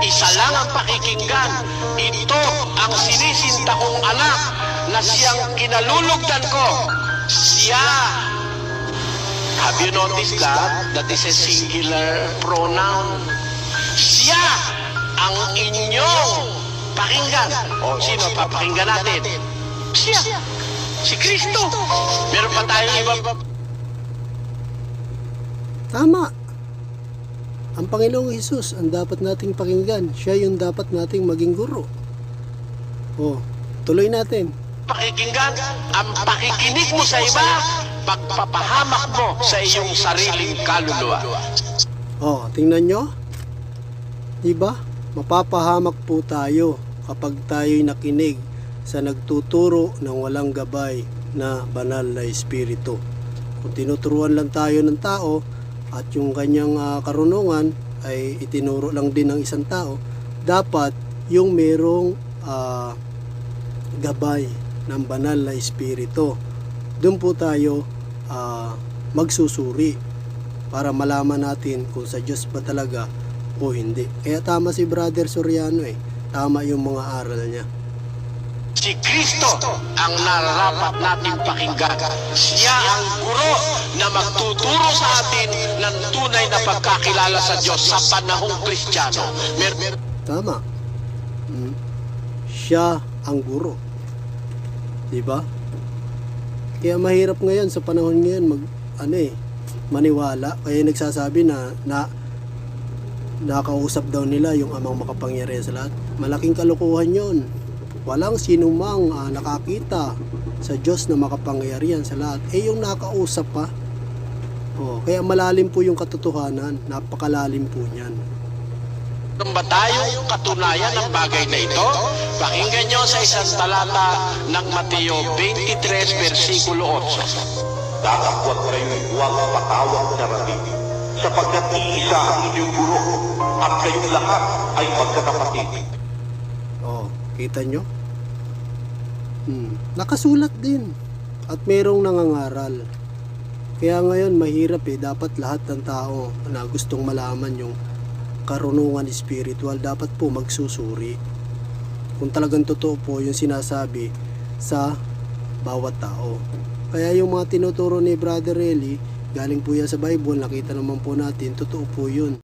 Isa lang ang pakikinggan. Ito ang sinisinta kong anak na siyang kinalulugdan ko. Siya. Have you noticed that? That is a singular pronoun. Siya ang inyong pakinggan. O, sino papakinggan natin? Siya. Si Kristo. Meron pa tayong ibang Tama. Ang Panginoong Hesus ang dapat nating pakinggan. Siya yung dapat nating maging guro. Oh, tuloy natin. pakikinggan, ang pakikinig mo sa iba, pagpapahamak mo sa iyong sariling kaluluwa. Oh, tingnan nyo. Diba? Mapapahamak po tayo kapag tayo'y nakinig sa nagtuturo ng walang gabay na banal na espiritu. Kung tinuturuan lang tayo ng tao at yung kanyang ah, karunungan ay itinuro lang din ng isang tao, dapat yung merong ah, gabay ng banal na espiritu. Doon po tayo ah, magsusuri para malaman natin kung sa Diyos ba talaga o hindi. Kaya tama si Brother Soriano eh. Tama yung mga aral niya. Si Kristo ang nararapat nating pakinggan. Siya ang guro na magtuturo sa atin ng tunay na pagkakilala sa Diyos sa panahong Kristiyano. Mer- Tama. Mm. Siya ang guro. 'Di ba? Kaya mahirap ngayon sa panahon ngayon mag ano eh maniwala kaya nagsasabi na na nakausap daw nila yung amang makapangyarihan sa lahat. Malaking kalokohan 'yon. Walang sinumang ah, nakakita sa Diyos na makapangyarihan sa lahat. Eh yung nakausap pa. Oh, kaya malalim po yung katotohanan. Napakalalim po niyan. Meron ba tayong katunayan ng bagay na ito? Pakinggan nyo sa isang talata ng Mateo 23, versikulo 8. Datapwat kayo'y huwag patawag na rabi, sapagkat iisa ang inyong guro, at kayong lahat ay magkakapatid. Oh, kita nyo? Hmm. Nakasulat din. At merong nangangaral. Kaya ngayon mahirap eh. Dapat lahat ng tao na gustong malaman yung karunungan spiritual, dapat po magsusuri. Kung talagang totoo po yung sinasabi sa bawat tao. Kaya yung mga tinuturo ni Brother Eli, galing po yan sa Bible, nakita naman po natin, totoo po yun.